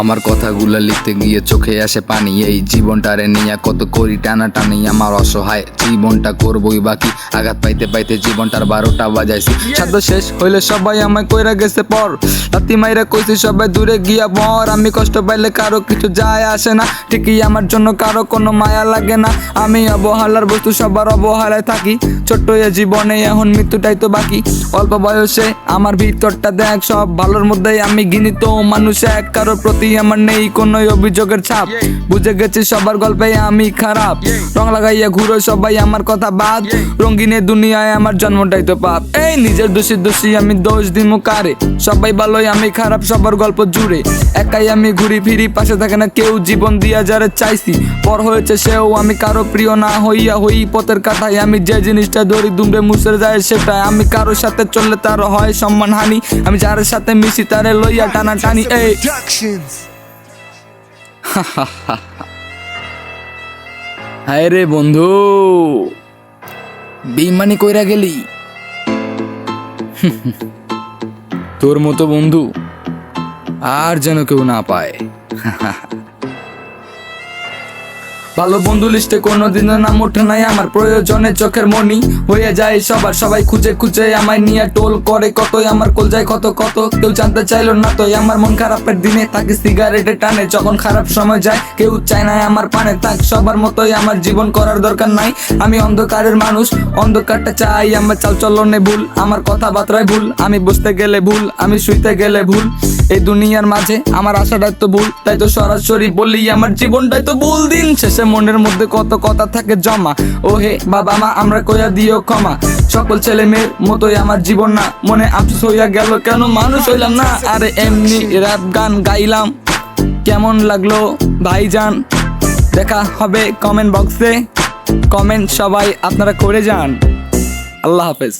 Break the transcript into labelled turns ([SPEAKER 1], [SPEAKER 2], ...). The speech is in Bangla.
[SPEAKER 1] আমার কথাগুলো লিখতে গিয়ে চোখে আসে পানি। এই জীবনটা জীবনটারে নিয়ে কত করি টানা টানি আমার অসহায়। জীবনটা করবই বাকি। আঘাত পাইতে পাইতে জীবনটার বারোটা বাজাইছি। সাধ্য শেষ হইলে সবাই আমায় কইরা গেছে, পর। রাতি মাইরা কইছি, সবাই দূরে গিয়া পর আমি কষ্ট পাইলে কারও কিছু যায় আসে না। ঠিকই আমার জন্য কারও কোনো মায়া লাগে না। আমি অবহেলার বস্তু সবার অবহেলায় থাকি। ছোট্ট এ জীবনে এখন মৃত্যুটাই তো বাকি। অল্প বয়সে আমার ভিতরটা দেখ, সব ভালোর মধ্যে আমি ঘৃণিত মানুষ এক, কারোর প্রতি আমার নেই কোনো অভিযোগের ছাপ। বুঝে গেছি সবার গল্পে আমি খারাপ। রং লাগাইয়া ঘুরো সবাই আমার কথা বাদ। রঙিনে দুনিয়ায় আমার জন্মটাই তো পাপ। এই নিজের দোষী দোষী আমি দোষ দিমু কারে? সবাই ভালোই, আমি খারাপ, সবার গল্প জুড়ে। একাই আমি ঘুরি ফিরি পাশে থাকে না কেউ জীবন দিয়া যারে চাইছি। পর হয়েছে সেও আমি কারও প্রিয় না হইয়া হই পথের কাটাই আমি যে জিনিসটা ধরি দুমড়ে মুসরে যায় সেটাই। আমি কারোর সাথে চললে তার হয় সম্মান হানি আমি যার সাথে মিশি তারে লইয়া টানা টানি এই। হায় রে বন্ধু বেইমানি কইরা গেলি? তোর মতো বন্ধু আর যেন কেউ না পায়। ভালো বন্ধু লিস্টে কোনোদিনও নাম ওঠে নাই, আমার প্রয়োজনে চোখের মনি হয়ে যায় সবার। সবাই খুঁজে খুঁজে আমায় নিয়ে টোল করে কতই আমার কোল যায় কত কত। কেউ জানতে চাইলো না তো আমার মন খারাপের দিনে থাকি সিগারেটে টানে। যখন খারাপ সময় যায়, কেউ চায় না আমার পানে। থাক সবার মতোই আমার জীবন করার দরকার নাই। আমি অন্ধকারের মানুষ, অন্ধকারটা চাই আমার চাল চলনে ভুল। আমার কথাবার্তায় ভুল, আমি বুঝতে গেলে ভুল, আমি শুইতে গেলে ভুল। এই দুনিয়ার মাঝে আমার আশাটাই তো ভুল, তাই তো সরাসরি বলি আমার জীবনটাই তো ভুল দিন শেষে। মনের মধ্যে কত কথা থাকে জমা। ও হে বাবা মা, আমরা কইয়া দিও ক্ষমা। সকল ছেলে মেয়ের মতোই আমার জীবন না। মনে আফসোস হইয়া গেল, কেন মানুষ হইলাম না? আরে এমনি র‍্যাপ গান গাইলাম। কেমন লাগল ভাইজান? দেখা হবে কমেন্ট বক্সে কমেন্ট সবাই আপনারা করে যান। আল্লাহ হাফেজ।